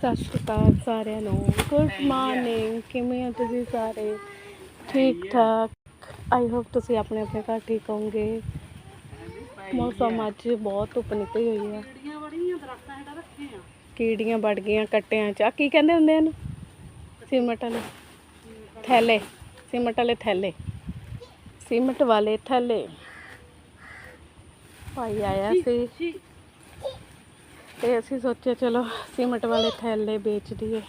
ਸਤਿ ਸ਼੍ਰੀ ਅਕਾਲ ਸਾਰਿਆਂ ਨੂੰ। ਗੁੱਡ ਮਾਰਨਿੰਗ, ਕਿਵੇਂ ਹੋ ਤੁਸੀਂ ਸਾਰੇ? ਠੀਕ ਠਾਕ। ਆਈ ਹੋਪ ਤੁਸੀਂ ਆਪਣੇ ਆਪਣੇ ਘਰ ਠੀਕ ਹੋਵੋਗੇ। ਮੌਸਮ ਅੱਜ ਬਹੁਤ ਧੁੱਪ ਨਿਕਲੀ ਹੋਈ ਹੈ ਕੀੜੀਆਂ ਵੜ ਗਈਆਂ ਕੱਟਿਆਂ ਚ। ਆ ਕੀ ਕਹਿੰਦੇ ਹੁੰਦੇ ਹਨ ਸੀਮਟ ਵਾਲੇ। ਥੈਲੇ। ਸੀਮਟ ਵਾਲੇ ਥੈਲੇ। ਸੀਮਟ ਵਾਲੇ ਥੈਲੇ। ਭਾਈ ਆਇਆ ਸੀ। ਤੇ ਅਸੀਂ ਸੋਚਿਆ ਚਲੋ ਸੀਮਟ ਵਾਲੇ ਥੈਲੇ ਵੇਚ ਦਈਏ।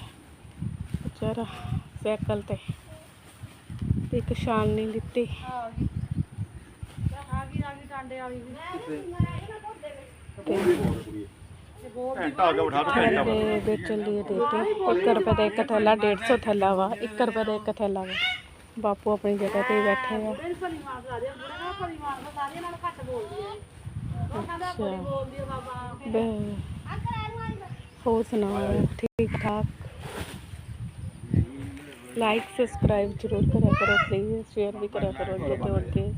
ਵਿਚਾਰਾ ਸਾਈਕਲ ਤੇ ਤੇ ਇੱਕ ਸ਼ਾਨ ਨਹੀਂ ਦਿੱਤੀ ਤੇ ਵੇਚਣ ਲਈ ਦਿੱਤੇ। 1 ਰੁਪਏ ਦਾ ਇੱਕ ਥੈਲਾ 150 ਥੈਲਾ ਵਾ। 1 ਰੁਪਏ ਦਾ ਇੱਕ ਥੈਲਾ ਵਾ। ਬਾਪੂ ਆਪਣੀ ਜਗ੍ਹਾ ਤੇ ਬੈਠੇ ਆ। ਅੱਛਾ। ਬੈ- ਹੋਰ ਸੁਣਾਓ ਠੀਕ ਠਾਕ ਲਾਈਕ ਸਬਸਕ੍ਰਾਈਬ ਜ਼ਰੂਰ ਕਰਿਆ ਕਰੋ ਪਲੀਜ਼ ਸ਼ੇਅਰ ਵੀ ਕਰਿਆ ਕਰੋ ਅੱਗੇ ਤੋਂ ਅੱਗੇ।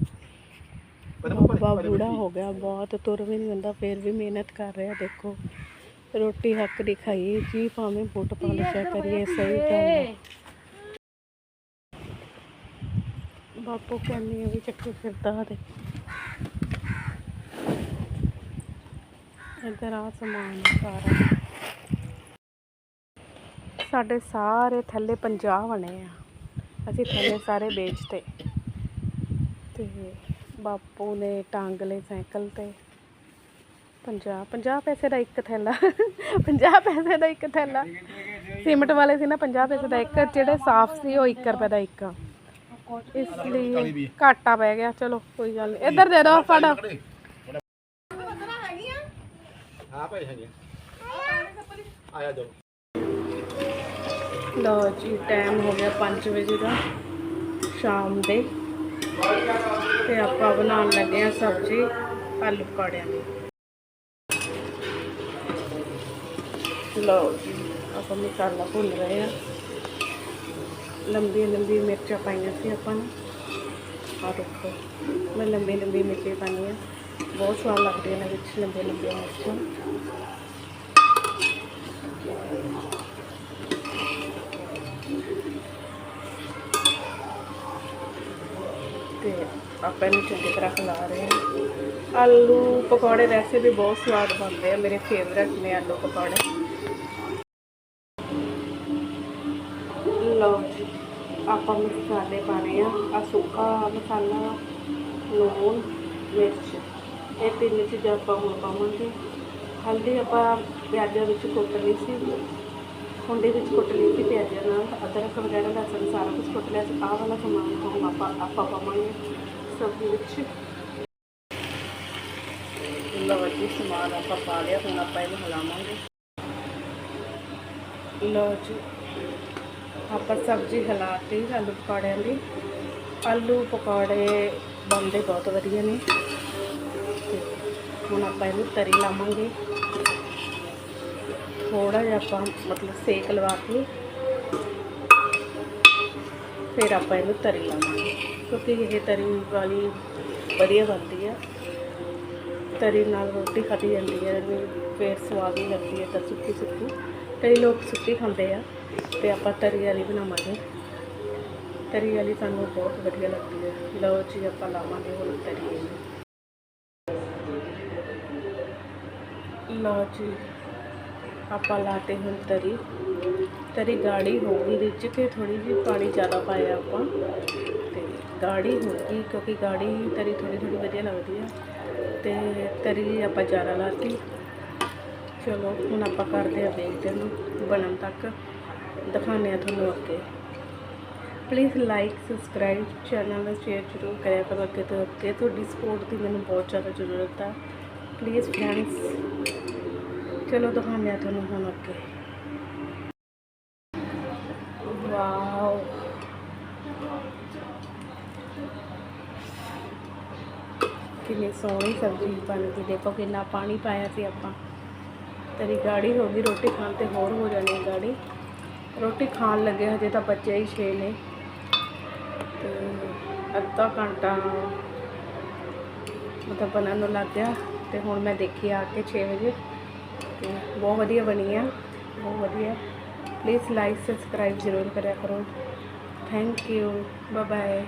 ਬਾਬਾ ਬੂੜਾ ਹੋ ਗਿਆ, ਬਹੁਤ ਤੁਰ ਵੀ ਨਹੀਂ ਹੁੰਦਾ ਫਿਰ ਵੀ ਮਿਹਨਤ ਕਰ ਰਿਹਾ, ਦੇਖੋ। ਰੋਟੀ ਹੱਕ ਦੀ ਖਾਈਏ, ਜੀ ਭਾਵੇਂ ਫੁੱਟ ਪਾ ਲਿਆ ਕਰੀਏ, ਸਹੀ ਗੱਲ ਬਾਪੂ ਕਹਿੰਦੀ ਵੀ ਚੱਕੀ ਫਿਰਦਾ ਤੇ। ਇੱਧਰ ਆ ਸਮਾਨ ਸਾਰਾ। ਸਾਡੇ ਸਾਰੇ ਥੱਲੇ 50 ਬਣੇ ਆ। ਅਸੀਂ ਥੱਲੇ ਸਾਰੇ ਵੇਚਤੇ ਤੇ। ਬਾਪੂ ਨੇ ਟਾਂਗ ਲਏ ਸਾਈਕਲ ਤੇ। 50 50 ਪੈਸੇ ਦਾ ਇੱਕ ਥੈਲਾ। 50 ਪੈਸੇ ਦਾ ਇੱਕ ਥੈਲਾ। ਸੀਮਟ ਵਾਲੇ ਸੀ ਨਾ 50 ਪੈਸੇ ਦਾ ਇੱਕ। ਜਿਹੜੇ ਸਾਫ਼ ਸੀ, ਉਹ 1 ਰੁਪਏ ਦਾ ਇੱਕ। ਇਸ ਲਈ ਘਾਟਾ ਪੈ ਗਿਆ। ਚਲੋ, ਕੋਈ ਗੱਲ ਨਹੀਂ। ਇੱਧਰ ਦੇ ਦਿਓ ਸਾਡਾ ਹਾਂ ਭਾਈ ਹਾਂਜੀ ਆਇਆ ਜਾਓ। ਲਓ ਜੀ ਟਾਈਮ ਹੋ ਗਿਆ 5 ਵਜੇ ਦਾ ਸ਼ਾਮ ਦੇ ਤੇ ਆਪਾਂ ਬਣਾਉਣ ਲੱਗੇ ਆ ਸਬਜ਼ੀ ਆਲੂ ਪਕੌੜਿਆਂ ਦੀ ਲਓ ਜੀ ਆਪਾਂ ਮਸਾਲਾ ਭੁੰਨ ਰਹੇ ਆ ਲੰਬੀ ਲੰਬੀ ਮਿਰਚਾਂ ਪਾਈਆਂ ਸੀ ਆਪਾਂ ਨੇ ਆ ਦੇਖੋ ਮੈਂ ਲੰਬੀ ਲੰਬੀ ਮਿਰਚਾਂ ਪਾਈਆਂ ਬਹੁਤ ਸਵਾਦ ਲੱਗਦੀਆਂ ਨੇ ਵਿੱਚ ਲੰਬੀ ਲੰਬੀਆਂ ਮਿਰਚਾਂ ਤੇ ਆਪਾਂ ਇਹਨੂੰ ਚੰਗੀ ਤਰ੍ਹਾਂ ਖਿਲਾ ਰਹੇ ਹਾਂ। ਆਲੂ ਪਕੌੜੇ ਵੈਸੇ ਵੀ ਬਹੁਤ ਸਵਾਦ ਬਣਦੇ ਆ, ਮੇਰੇ ਫੇਵਰੇਟ ਨੇ ਆਲੂ ਪਕੌੜੇ। ਲਓ ਜੀ, ਆਪਾਂ ਮਸਾਲੇ ਪਾਣੇ ਆ ਆ ਸੁੱਕਾ ਮਸਾਲਾ, ਲੂਣ, ਮਿਰਚ। ਇਹ ਤਿੰਨ ਚੀਜ਼ਾਂ ਆਪਾਂ ਹੁਣ ਪਾਵਾਂਗੇ। ਹਲਦੀ ਆਪਾਂ ਪਿਆਜ਼ਾਂ ਵਿੱਚ ਕੁੱਟਣੀ ਸੀ। ਹੁੰਡੇ ਵਿੱਚ ਕੁੱਟ ਲਈ ਸੀ ਪਿਆਜ਼ਾਂ ਨਾਲ ਅਦਰਕ ਵਗੈਰਾ ਦਾ ਲਸਣ, ਸਾਰਾ ਕੁਝ ਕੁੱਟ ਲਿਆ ਸੀ। ਆਹ ਵਾਲਾ ਸਮਾਨ ਹੁਣ ਆਪਾਂ ਆਪਾਂ ਪਾਵਾਂਗੇ ਸਬਜ਼ੀ ਵਿੱਚ। ਲਓ ਜੀ ਸਮਾਨ ਆਪਾਂ ਪਾ ਲਿਆ, ਹੁਣ ਆਪਾਂ ਇਹਨੂੰ ਹਿਲਾਵਾਂਗੇ। ਲਓ ਜੀ, ਆਪਾਂ ਸਬਜ਼ੀ ਹਿਲਾਤੀ ਆਲੂ ਪਕੌੜਿਆਂ ਦੀ। ਆਲੂ ਪਕੌੜੇ ਬਣਦੇ ਬਹੁਤ ਵਧੀਆ ਨੇ। ਹੁਣ ਆਪਾਂ ਇਹਨੂੰ ਤਰੀ ਲਾਵਾਂਗੇ। ਥੋੜਾ ਜਿਹਾ ਆਪਾਂ ਮਤਲਬ ਸੇਕ ਲਵਾ ਕੇ ਫਿਰ ਆਪਾਂ ਇਹਨੂੰ ਤਰੀ ਲਾਵਾਂਗੇ। ਕਿਉਂਕਿ ਇਹ ਤਰੀ ਵਾਲੀ ਵਧੀਆ ਬਣਦੀ ਆ। ਤਰੀ ਨਾਲ ਰੋਟੀ ਖਾਧੀ ਜਾਂਦੀ ਹੈ ਇਹਨੂੰ ਫਿਰ ਸਵਾਦ ਹੀ ਲੱਗਦੀ ਹੈ ਤਾਂ ਸੁੱਕੀ ਸੁੱਕੀ। ਕਈ ਲੋਕ ਸੁੱਕੀ ਖਾਂਦੇ ਆ ਤੇ ਆਪਾਂ ਤਰੀ ਵਾਲੀ ਬਣਾਵਾਂਗੇ। ਤਰੀ ਵਾਲੀ ਸਾਨੂੰ ਬਹੁਤ ਵਧੀਆ ਲੱਗਦੀ ਹੈ ਲਓ ਜੀ, ਆਪਾਂ ਲਾਵਾਂਗੇ ਹੁਣ ਤਰੀ ਲਓ ਜੀ ਆਪਾਂ ਲਾਤੇ ਹੁਣ ਤਰੀ। ਤਰੀ ਗਾੜੀ ਹੋ ਗਈ ਰਿੱਝ ਕੇ ਥੋੜੀ ਜਿਹੀ ਪਾਣੀ ਜ਼ਿਆਦਾ ਪਾਇਆ ਆਪਾਂ। ਤੇ ਗਾੜੀ ਹੋ ਗਈ ਕਿਉਂਕਿ ਗਾੜੀ ਤਰੀ ਥੋੜੀ ਥੋੜੀ ਵਧੀਆ ਲੱਗਦੀ ਆ। ਤੇ ਤਰੀ ਆਪਾਂ ਜ਼ਿਆਦਾ ਲਾਤੀ। ਚਲੋ, ਹੁਣ ਆਪਾਂ ਕਰਦੇ ਆ ਵੇਖਦੇ ਨੂੰ ਬਣਨ ਤੱਕ। ਦਿਖਾਉਂਦੇ ਆ ਤੁਹਾਨੂੰ ਅੱਗੇ। ਪਲੀਜ਼ ਲਾਈਕ ਸਬਸਕ੍ਰਾਈਬ ਚੈਨਲ ਨੂੰ ਸ਼ੇਅਰ ਜ਼ਰੂਰ ਕਰਿਆ ਕਰੋ। ਅੱਗੇ ਤੋਂ ਅੱਗੇ ਤੁਹਾਡੀ ਸਪੋਰਟ ਦੀ ਮੈਨੂੰ ਬਹੁਤ ਜ਼ਿਆਦਾ ਜ਼ਰੂਰਤ ਆ। ਪਲੀਜ਼ ਫਰੈਂਡਸ ਚਲੋ ਦਿਖਾਉਂਦੇ ਆ ਤੁਹਾਨੂੰ ਹੁਣ ਅੱਗੇ। ਵਾਓ। ਕਿੰਨੀ ਸੋਹਣੀ ਸਬਜ਼ੀ ਬਣ ਗਈ। ਦੇਖੋ ਕਿੰਨਾ ਪਾਣੀ ਪਾਇਆ ਸੀ ਆਪਾਂ। ਤੇਰੀ ਗਾੜੀ ਹੋ ਗਈ, ਰੋਟੀ ਖਾਣ ਤੇ ਹੋਰ ਹੋ ਜਾਣੀ ਹੈ ਗਾੜੀ। ਰੋਟੀ ਖਾਣ ਲੱਗੇ ਹਜੇ ਤਾਂ ਬੱਚੇ ਹੀ ਛੇ ਨੇ। ਤੇ ਅੱਧਾ ਘੰਟਾ ਮਤਲਬ ਬਣਨ ਨੂੰ ਲੱਗ ਗਿਆ। ਤੇ ਹੁਣ ਮੈਂ ਦੇਖੀ ਆ ਕੇ 6 ਵਜੇ। ਤੇ ਬਹੁਤ ਵਧੀਆ ਬਣੀ ਆ, ਬਹੁਤ ਵਧੀਆ। ਪਲੀਜ਼ ਲਾਈਕ ਸਬਸਕ੍ਰਾਈਬ ਜ਼ਰੂਰ ਕਰਿਆ ਕਰੋ। Thank you bye bye